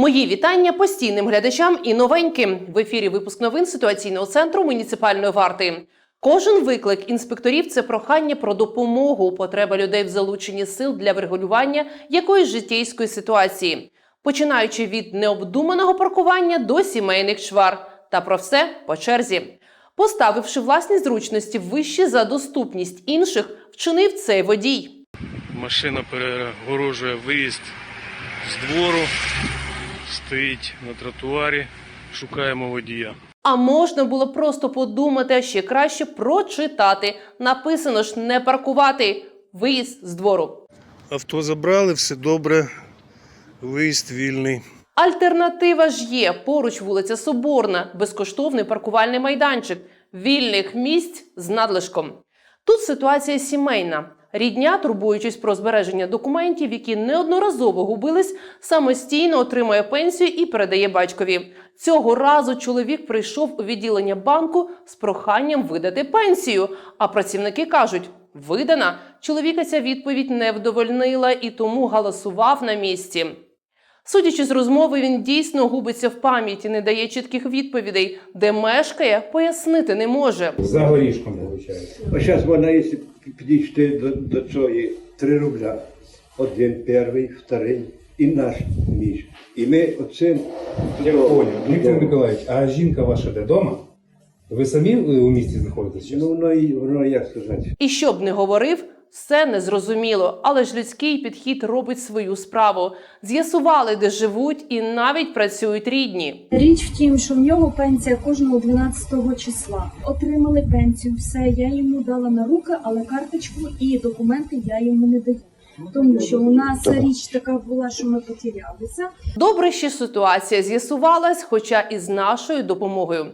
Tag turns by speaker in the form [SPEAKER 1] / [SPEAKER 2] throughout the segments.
[SPEAKER 1] Мої вітання постійним глядачам і новеньким в ефірі. Випуск новин ситуаційного центру муніципальної варти. Кожен виклик інспекторів це прохання про допомогу, потреба людей в залученні сил для врегулювання якоїсь життєйської ситуації, починаючи від необдуманого паркування до сімейних чвар. Та про все по черзі. Поставивши власні зручності вище за доступність інших, вчинив цей водій.
[SPEAKER 2] Машина перегорожує виїзд з двору, стоїть на тротуарі, шукаємо водія.
[SPEAKER 1] А можна було просто подумати, а ще краще прочитати. Написано ж не паркувати. Виїзд з двору.
[SPEAKER 2] Авто забрали, все добре, виїзд вільний.
[SPEAKER 1] Альтернатива ж є. Поруч вулиця Соборна, безкоштовний паркувальний майданчик, вільних місць з надлишком. Тут ситуація сімейна. Рідня, турбуючись про збереження документів, які неодноразово губились, самостійно отримує пенсію і передає батькові. Цього разу чоловік прийшов у відділення банку з проханням видати пенсію. А працівники кажуть: видана. Чоловіка ця відповідь не вдовольнила і тому галасував на місці. Судячи з розмови, він дійсно губиться в пам'яті, не дає чітких відповідей, де мешкає, пояснити не може.
[SPEAKER 3] За горішком, виходить.
[SPEAKER 4] А зараз вона, якщо підійти до, до цієї три рубля, один, перший, вторий і наш між. І ми оцим
[SPEAKER 3] Я понял. Віктор Миколаївич, а жінка ваша де вдома? Ви самі у місті знаходитесь?
[SPEAKER 4] Ну, воно, воно як сказати.
[SPEAKER 1] І що б не говорив, все незрозуміло, але ж людський підхід робить свою справу. З'ясували, де живуть, і навіть працюють рідні.
[SPEAKER 5] Річ в тім, що в нього пенсія кожного 12 числа. Отримали пенсію, все, я йому дала на руки, але карточку і документи я йому не даю. Тому що у нас річ така була, що ми потерялися.
[SPEAKER 1] Добре, що ситуація з'ясувалась, хоча і з нашою допомогою.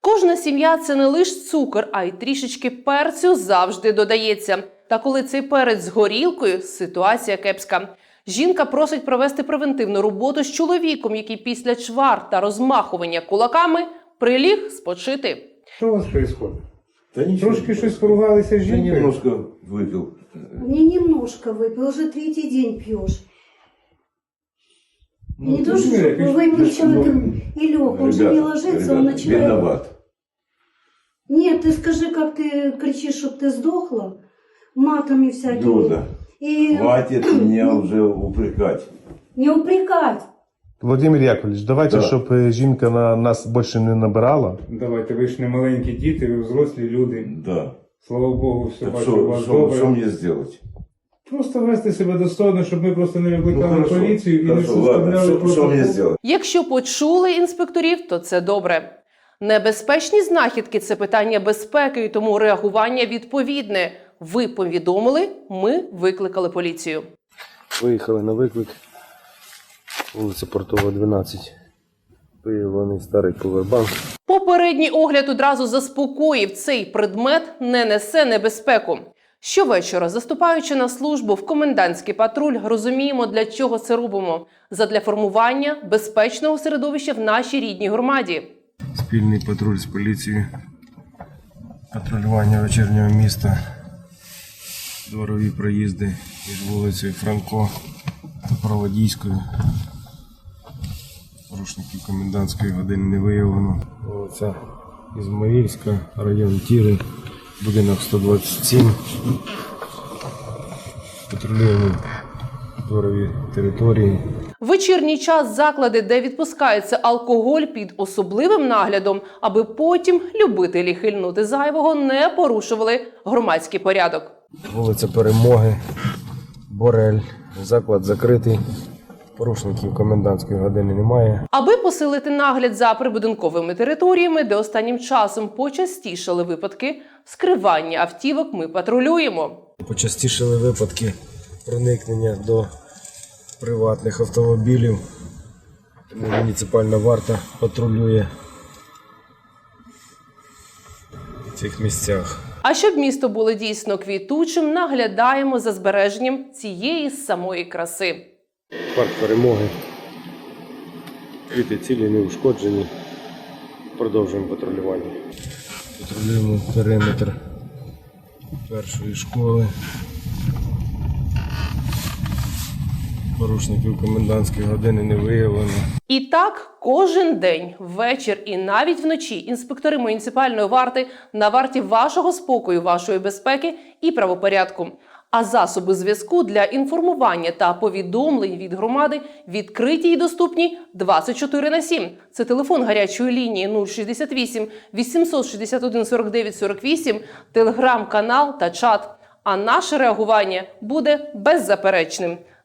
[SPEAKER 1] Кожна сім'я це не лише цукор, а й трішечки перцю завжди додається. Та коли цей перець з горілкою, ситуація кепська. Жінка просить провести превентивну роботу з чоловіком, який після чвар та розмахування кулаками приліг спочити.
[SPEAKER 3] Що у вас відбувається?
[SPEAKER 6] Да ничего.
[SPEAKER 3] Трошки щось поругалися з
[SPEAKER 6] Я
[SPEAKER 3] жінкою?
[SPEAKER 6] немножко выпил.
[SPEAKER 7] Не немножко выпил, уже третий день пьешь.
[SPEAKER 6] Ну,
[SPEAKER 7] не то, что
[SPEAKER 3] Юрий, ты ж-
[SPEAKER 7] выпил
[SPEAKER 6] ты ж-
[SPEAKER 7] человек и лег, он же не ложится, он
[SPEAKER 6] ребята,
[SPEAKER 7] начинает...
[SPEAKER 6] виноват.
[SPEAKER 7] Нет, ты скажи, как ты кричишь, чтоб ты сдохла, матами всякими.
[SPEAKER 6] Люда,
[SPEAKER 7] И
[SPEAKER 6] хватит меня уже упрекать.
[SPEAKER 7] не упрекать.
[SPEAKER 8] Володимир Яковлевич, давайте,
[SPEAKER 6] Да.
[SPEAKER 8] щоб е, жінка на нас більше не набирала.
[SPEAKER 3] Давайте, ви ж не маленькі діти, ви взрослі люди.
[SPEAKER 6] Да.
[SPEAKER 3] Слава Богу, все
[SPEAKER 6] Так
[SPEAKER 3] бачу у
[SPEAKER 6] что,
[SPEAKER 3] вас
[SPEAKER 6] что,
[SPEAKER 3] добре.
[SPEAKER 6] что мне сделать?
[SPEAKER 3] Просто вести себе достойно, щоб ми просто не викликали
[SPEAKER 6] хорошо,
[SPEAKER 3] поліцію і не
[SPEAKER 6] хорошо, ладно,
[SPEAKER 3] составляли
[SPEAKER 6] что, что мне
[SPEAKER 3] протокол.
[SPEAKER 6] сделать?
[SPEAKER 1] Якщо почули інспекторів, то це добре. Небезпечні знахідки це питання безпеки, і тому реагування відповідне. Ви повідомили, ми викликали поліцію.
[SPEAKER 9] Виїхали на виклик. Вулиця Портова, 12. Виявлений старий повербанк.
[SPEAKER 1] Попередній огляд одразу заспокоїв, цей предмет не несе небезпеку. Щовечора, заступаючи на службу в комендантський патруль, розуміємо, для чого це робимо задля формування безпечного середовища в нашій рідній громаді.
[SPEAKER 9] Спільний патруль з поліцією. Патрулювання вечірнього міста. Дворові проїзди між вулицею Франко та Проводійською. Порушників комендантської години не виявлено. Вулиця Ізмаїльська, район Тіри, будинок 127. Патрулюємо дворові території.
[SPEAKER 1] Вечірній час заклади, де відпускається алкоголь під особливим наглядом, аби потім любителі хильнути зайвого не порушували громадський порядок.
[SPEAKER 9] Вулиця Перемоги, Борель. Заклад закритий. Порушників комендантської години немає.
[SPEAKER 1] Аби посилити нагляд за прибудинковими територіями, де останнім часом почастішали випадки скривання автівок, ми патрулюємо.
[SPEAKER 9] Почастішили випадки проникнення до приватних автомобілів. Тому муніципальна варта патрулює в цих місцях.
[SPEAKER 1] А щоб місто було дійсно квітучим, наглядаємо за збереженням цієї самої краси.
[SPEAKER 9] Парк перемоги. Квіти цілі не ушкоджені. Продовжуємо патрулювання. Патрулюємо периметр першої школи. Порушників комендантської години не виявлено.
[SPEAKER 1] І так кожен день, вечір і навіть вночі інспектори муніципальної варти на варті вашого спокою, вашої безпеки і правопорядку. А засоби зв'язку для інформування та повідомлень від громади відкриті і доступні 24 на 7. Це телефон гарячої лінії 068 861 49 48, телеграм-канал та чат. А наше реагування буде беззаперечним.